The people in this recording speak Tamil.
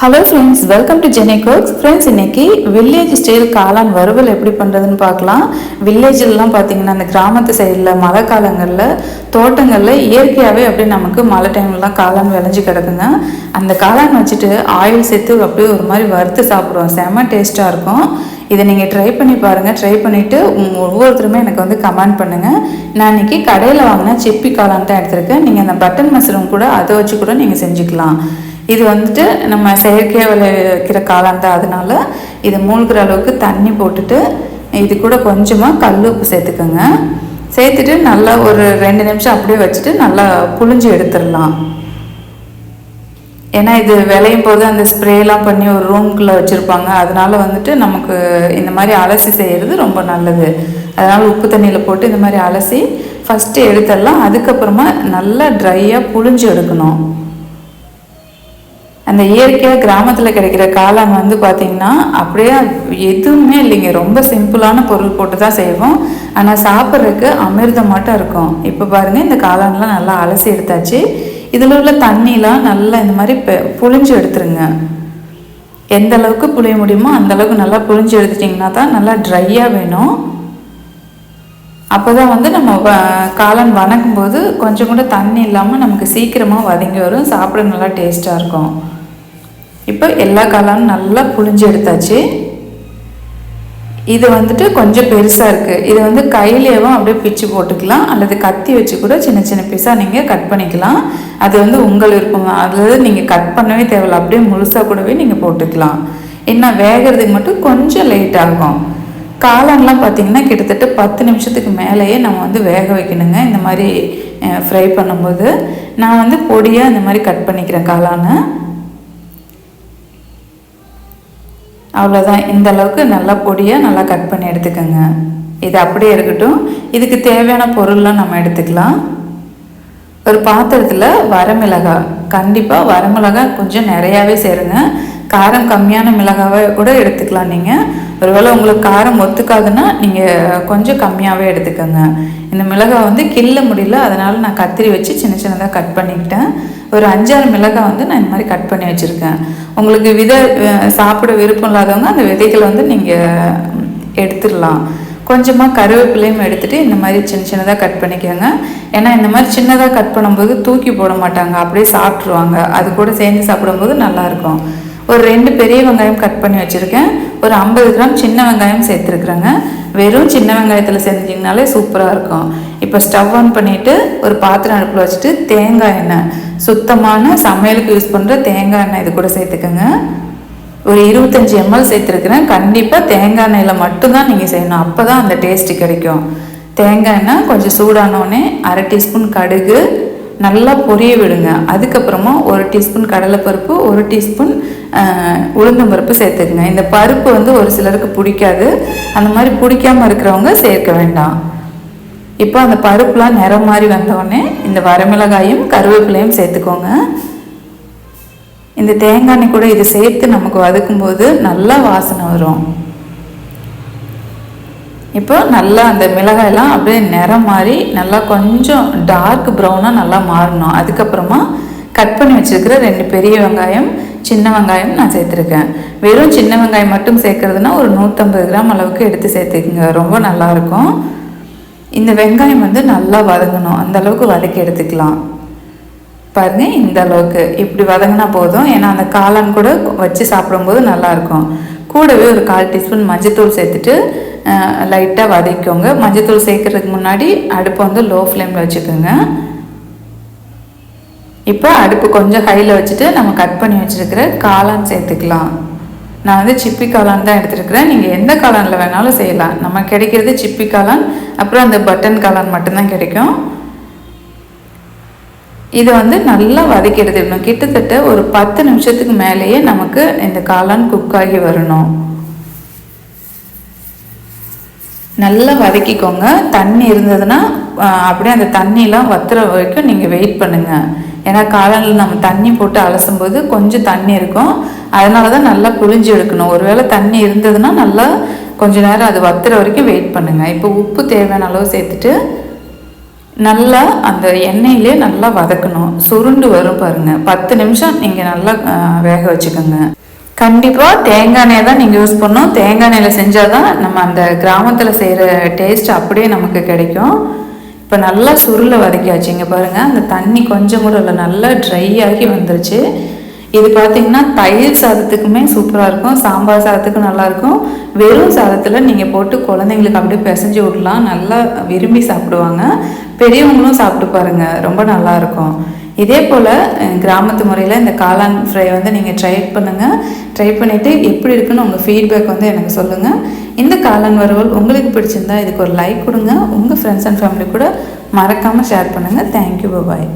Hello friends welcome to Jeni cooks friends இன்னைக்கு வில்லேஜ் ஸ்டைல் காளான் வறுவல் எப்படி பண்ணுறதுன்னு பார்க்கலாம். வில்லேஜிலலாம் பார்த்தீங்கன்னா அந்த கிராமத்து சைடில் மழை காலங்களில் தோட்டங்களில் இயற்கையாகவே அப்படியே நமக்கு மழை டைம்லலாம் காளான் விளைஞ்சு கிடக்குங்க. அந்த காளான் வச்சுட்டு ஆயில் சேர்த்து அப்படியே ஒரு மாதிரி வறுத்து சாப்பிடுவோம். செம்ம டேஸ்ட்டாக இருக்கும். இதை நீங்கள் ட்ரை பண்ணி பாருங்கள் ட்ரை பண்ணிவிட்டு ஒவ்வொருத்தருமே எனக்கு வந்து கமெண்ட் பண்ணுங்கள் நான் இன்னைக்கு கடையில் வாங்கினா சிப்பி காளான் தான் எடுத்திருக்கேன். நீங்கள் அந்த பட்டன் மஷ்ரூம் கூட அதை வச்சு கூட நீங்கள் செஞ்சுக்கலாம். இது வந்துட்டு நம்ம செயற்கையாக விளைவிக்கிற காளான் தான் அதனால இது மூழ்கிற அளவுக்கு தண்ணி போட்டுட்டு இது கூட கொஞ்சமாக கல் உப்பு சேர்த்துக்கோங்க. சேர்த்துட்டு நல்லா ஒரு ரெண்டு நிமிஷம் அப்படியே வச்சுட்டு நல்லா புழிஞ்சு எடுத்துடலாம். ஏன்னா இது விளையும் போது அந்த ஸ்ப்ரேலாம் பண்ணி ஒரு ரூம்குள்ளே வச்சுருப்பாங்க. அதனால வந்துட்டு நமக்கு இந்த மாதிரி அலசி செய்கிறது ரொம்ப நல்லது. அதனால் உப்பு தண்ணியில் போட்டு இந்த மாதிரி அலசி ஃபஸ்ட்டு எடுத்துடலாம். அதுக்கப்புறமா நல்லா ட்ரையாக புழிஞ்சு எடுக்கணும். அந்த இயற்கையாக கிராமத்தில் கிடைக்கிற காளான் வந்து பார்த்திங்கன்னா அப்படியே எதுவுமே இல்லைங்க. ரொம்ப சிம்பிளான பொருள் போட்டு தான் செய்வோம். ஆனால் சாப்பிட்றதுக்கு அமிர்தம் மட்டும் இருக்கும். இப்போ பாருங்கள் இந்த காளான்லாம் நல்லா அலசி எடுத்தாச்சு. இதில் உள்ள தண்ணிலாம் நல்லா இந்த மாதிரி பெ- புழிஞ்சு எடுத்துருங்க. எந்த அளவுக்கு புளிய முடியுமோ அந்த அளவுக்கு நல்லா புழிஞ்சு எடுத்துட்டிங்கன்னா தான் நல்லா ட்ரையாக வேணும். அப்போ தான் வந்து நம்ம வ- காளான் வணக்கும் போது கொஞ்சம் கூட தண்ணி இல்லாமல் நமக்கு சீக்கிரமாக வதங்கி வரும். சாப்பிட நல்லா டேஸ்ட்டாக இருக்கும். இப்போ எல்லா காளானும் நல்லா புழிஞ்சு எடுத்தாச்சு. இது வந்துட்டு கொஞ்சம் பெருசாக இருக்குது இது வந்து கையிலேயும் அப்படியே பிச்சு போட்டுக்கலாம். அல்லது கத்தி வச்சு கூட சின்ன சின்ன பீஸாக நீங்கள் கட் பண்ணிக்கலாம். அது வந்து உங்கள் விருப்பம். அதாவது நீங்கள் கட் பண்ணவே தேவையில்ல. அப்படியே முழுசாக கூடவே நீங்கள் போட்டுக்கலாம். என்ன வேகிறதுக்கு மட்டும் கொஞ்சம் லேட் ஆகும். காளான்லாம் பார்த்தீங்கன்னா கிட்டத்தட்ட பத்து நிமிஷத்துக்கு மேலேயே நம்ம வந்து வேக வைக்கணுங்க. இந்த மாதிரி ஃப்ரை பண்ணும்போது. நான் வந்து பொடியாக இந்த மாதிரி கட் பண்ணிக்கிறேன் காளானை. அவ்வளோதான் இந்த அளவுக்கு நல்லா பொடியாக நல்லா கட் பண்ணி எடுத்துக்கோங்க. இது அப்படியே இருக்கட்டும். இதுக்கு தேவையான பொருள்லாம் நம்ம எடுத்துக்கலாம். ஒரு பாத்திரத்தில் வரமிளகாய். கண்டிப்பாக வரமிளகாய் கொஞ்சம் நிறையாவே சேருங்க. காரம் கம்மியான மிளகாவை கூட எடுத்துக்கலாம் நீங்கள் ஒருவேளை உங்களுக்கு காரம் ஒத்துக்காதுன்னா நீங்கள் கொஞ்சம் கம்மியாகவே எடுத்துக்கோங்க. இந்த மிளகாய் வந்து கிள்ள முடியல அதனால் நான் கத்திரி வச்சு சின்ன சின்னதாக கட் பண்ணிக்கிட்டேன். ஒரு அஞ்சாறு மிளகாய் வந்து நான் இந்த மாதிரி கட் பண்ணி வச்சுருக்கேன். உங்களுக்கு விதை சாப்பிட விருப்பம் இல்லாதவங்க அந்த விதைகளை வந்து நீங்கள் எடுத்துடலாம். கொஞ்சமாக கருவேப்பிலையும் எடுத்துகிட்டு இந்த மாதிரி சின்ன சின்னதாக கட் பண்ணிக்கோங்க. ஏன்னா இந்த மாதிரி சின்னதாக கட் பண்ணும்போது தூக்கி போட மாட்டாங்க. அப்படியே சாப்பிட்ருவாங்க அது கூட சேர்ந்து சாப்பிடும்போது நல்லாயிருக்கும் ஒரு ரெண்டு பெரிய வெங்காயம் கட் பண்ணி வச்சுருக்கேன். ஒரு ஐம்பது கிராம் சின்ன வெங்காயம் சேர்த்துருக்குறேங்க. வெறும் சின்ன வெங்காயத்தில் செஞ்சிங்கனாலே சூப்பராக இருக்கும். இப்போ ஸ்டவ் ஆன் பண்ணிவிட்டு ஒரு பாத்திரம் அடுப்பில் வச்சுட்டு தேங்காய் எண்ணெய். சுத்தமான சமையலுக்கு யூஸ் பண்ணுற தேங்காய் எண்ணெய் இது கூட சேர்த்துக்கோங்க. ஒரு இருபத்தஞ்சி எம்எல் சேர்த்துருக்குறேன். கண்டிப்பாக தேங்காய் எண்ணெயில் மட்டும்தான் நீங்கள் செய்யணும். அப்போ தான் அந்த டேஸ்ட்டு கிடைக்கும். தேங்காய் எண்ணெய் கொஞ்சம் சூடானோடனே அரை டீஸ்பூன் கடுகு நல்லா பொரிய விடுங்க. அதுக்கப்புறமா ஒரு டீஸ்பூன் கடலைப்பருப்பு ஒரு டீஸ்பூன் உளுந்தம்பருப்பு சேர்த்துக்குங்க. இந்த பருப்பு வந்து ஒரு சிலருக்கு பிடிக்காது. அந்த மாதிரி பிடிக்காமல் இருக்கிறவங்க சேர்க்க வேண்டாம். இப்போ அந்த பருப்புலாம் நிறம் மாதிரி வந்தோடனே இந்த வரமிளகாயும் கருவேப்பிலையும் சேர்த்துக்கோங்க. இந்த தேங்காய் எண்ணெய் கூட இது சேர்த்து நமக்கு வதக்கும்போது நல்லா வாசனை வரும். இப்போ நல்லா அந்த மிளகாயெல்லாம் அப்படியே நிறம் மாறி நல்லா கொஞ்சம் டார்க் ப்ரௌனாக நல்லா மாறணும். அதுக்கப்புறமா கட் பண்ணி வச்சுருக்கிற ரெண்டு பெரிய வெங்காயம் சின்ன வெங்காயம் நான் சேர்த்துருக்கேன். வெறும் சின்ன வெங்காயம் மட்டும் சேர்க்குறதுனா ஒரு நூற்றம்பது கிராம் அளவுக்கு எடுத்து சேர்த்துக்குங்க. ரொம்ப நல்லாயிருக்கும் இந்த வெங்காயம் வந்து நல்லா வதங்கணும். அந்த அளவுக்கு வதக்கி எடுத்துக்கலாம். பாருங்க இந்த அளவுக்கு. இப்படி வதங்கினா போதும். ஏன்னா அந்த காளான் கூட வச்சு சாப்பிடும்போது நல்லா இருக்கும் கூடவே ஒரு கால் டீஸ்பூன் மஞ்சத்தூள் சேர்த்துட்டு லைட்டாக வதக்கிக்கோங்க. மஞ்சத்தூள் சேர்க்கறதுக்கு முன்னாடி அடுப்பை வந்து லோ ஃப்ளேமில் வச்சுக்கோங்க. இப்போ அடுப்பு கொஞ்சம் ஹையில் வச்சுட்டு நம்ம கட் பண்ணி வச்சுருக்கிற காளான் சேர்த்துக்கலாம். நான் வந்து சிப்பி காளான் தான் எடுத்துருக்கிறேன். நீங்கள் எந்த காளானில் வேணாலும் செய்யலாம். நம்ம கிடைக்கிறது சிப்பி காளான் அப்புறம் அந்த பட்டன் காளான் மட்டும்தான் கிடைக்கும். இதை வந்து நல்லா வதக்கிடுது. இன்னும் கிட்டத்தட்ட ஒரு பத்து நிமிஷத்துக்கு மேலேயே நமக்கு இந்த காளான் குக் ஆகி வரணும். நல்லா வதக்கிக்கோங்க. தண்ணி இருந்ததுன்னா அப்படியே அந்த தண்ணியெலாம் வத்துற வரைக்கும் நீங்கள் வெயிட் பண்ணுங்கள் ஏன்னா காளானில் நம்ம தண்ணி போட்டு அலசும்போது கொஞ்சம் தண்ணி இருக்கும். அதனால தான் நல்லா புழிஞ்சு எடுக்கணும். ஒருவேளை தண்ணி இருந்ததுன்னா நல்லா கொஞ்ச நேரம் அது வத்துற வரைக்கும் வெயிட் பண்ணுங்கள் இப்போ உப்பு தேவையான அளவு சேர்த்துட்டு நல்லா அந்த எண்ணெயிலே நல்லா வதக்கணும். சுருண்டு வரும் பாருங்க. பத்து நிமிஷம் நீங்கள் நல்லா வேக வச்சுக்கோங்க. கண்டிப்பாக தேங்காய் எண்ணெய் தான் நீங்கள் யூஸ் பண்ணணும். தேங்காய் எண்ணெயில் செஞ்சால் தான் நம்ம அந்த கிராமத்தில் செய்கிற டேஸ்ட் அப்படியே நமக்கு கிடைக்கும். இப்போ நல்லா சுருளை வதக்கியாச்சு இங்கே பாருங்கள் அந்த தண்ணி கொஞ்சம் கூட இல்லை நல்லா ட்ரை ஆகி வந்துருச்சு. இது பார்த்தீங்கன்னா தயிர் சாதத்துக்குமே சூப்பராக இருக்கும். சாம்பார் சாதத்துக்கும் நல்லாயிருக்கும் வெறும் சாதத்தில் நீங்கள் போட்டு குழந்தைங்களுக்கு அப்படியே பிசைஞ்சு விடலாம். நல்லா விரும்பி சாப்பிடுவாங்க. பெரியவங்களும் சாப்பிட்டு பாருங்கள் ரொம்ப நல்லாயிருக்கும் இதே போல் கிராமத்து முறையில் இந்த காளான் ஃப்ரை வந்து நீங்கள் ட்ரை பண்ணுங்கள் ட்ரை பண்ணிவிட்டு எப்படி இருக்குன்னு உங்கள் ஃபீட்பேக் வந்து எனக்கு சொல்லுங்கள் இந்த காளான் வறுவல் உங்களுக்கு பிடிச்சிருந்தா இதுக்கு ஒரு லைக் கொடுங்க. உங்கள் ஃப்ரெண்ட்ஸ் அண்ட் ஃபேமிலி கூட மறக்காமல் ஷேர் பண்ணுங்கள் தேங்க்யூ பாய்